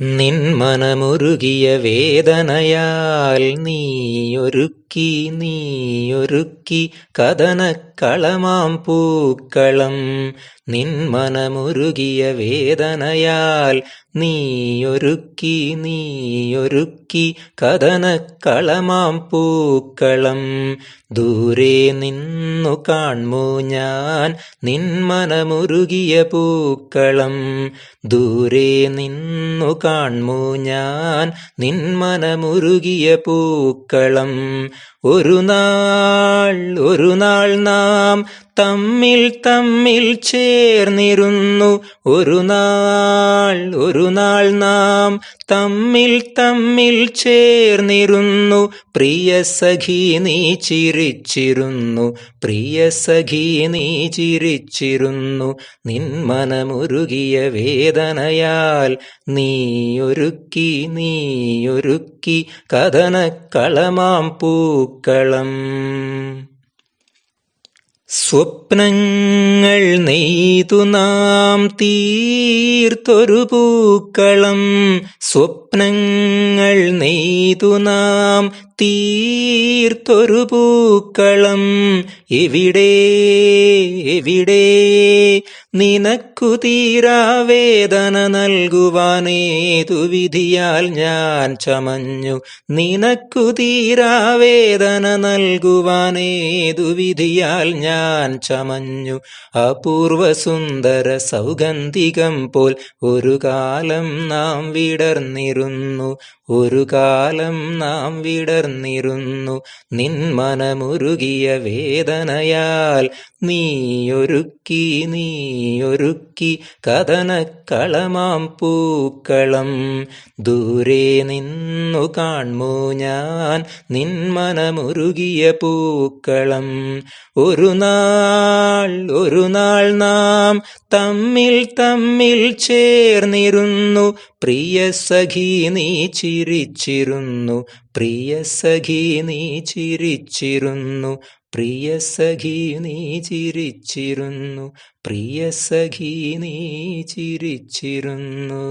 നിൻ മനമുരുകിയ വേദനയാൽ നീയൊരുക്കി നീയൊരുക്കി കഥനക്കളമാം പൂക്കളം. നിൻ നീ വേദനയാൽ നീയൊരുക്കി നീയൊരുക്കി കഥനക്കളമാം പൂക്കളം. ദൂരെ നിന്നു കാൺമു ഞാൻ നിൻ മനമുരുകിയ പൂക്കളം. ദൂരെ നിന്നു കാൺമു ഞാൻ നിൻ മനമുരുകിയ പൂക്കളം. ഒരു നാൾ ഒരു നാൾ നാം തമ്മിൽ തമ്മിൽ ചേർന്നിരുന്നു. ഒരു നാൾ ഒരു നാൾ നാം തമ്മിൽ തമ്മിൽ ചേർന്നിരുന്നു. പ്രിയ സഖി നീ ചിരിച്ചിരുന്നു. പ്രിയ സഖി നീ ചിരിച്ചിരുന്നു. നിൻ മനമുരുകിയ വേദനയാൽ നീയൊരുക്കി നീയൊരുക്കി കഥനക്കളമാം പൂക്കളം. സ്വപ്നങ്ങൾ നെയ്തു നാം തീർത്തൊരു പൂക്കളം. സ്വപ്നങ്ങൾ നെയ്തു നാം തീർത്തൊരു പൂക്കളം. എവിടെ എവിടെ നിനക്കു തീരാ വേദന നൽകുവാനേതു വിധിയാൽ ഞാൻ ചമഞ്ഞു. നിനക്കു തീരാ വേദന നൽകുവാനേതു വിധിയാൽ ഞാൻ ചമഞ്ഞു. അപൂർവ സുന്ദര സൗഗന്ധികം പോൽ ഒരു കാലം നാം വിടർന്നിരുന്നു. ഒരു കാലം നാം വിടർന്നിരുന്നു. നിൻ മനമുരുകിയ വേദനയാൽ നീയൊരുക്കി നീയൊരുക്കി കഥനക്കളമാം പൂക്കളം. ദൂരെ നിന്നു കാൺമോ ഞാൻ നിന്മനമുരുകിയ പൂക്കളം. ഒരു നാൾ ഒരു നാൾ നാം തമ്മിൽ തമ്മിൽ ചേർന്നിരുന്നു. പ്രിയ സഖി നീ ചിരിച്ചിരുന്നു. പ്രിയ സഖി നീ ചിരിച്ചിരുന്നു. പ്രിയ സഖി നീ ചിരിച്ചിരുന്നു. പ്രിയ സഖി നീ ചിരിച്ചിരുന്നു.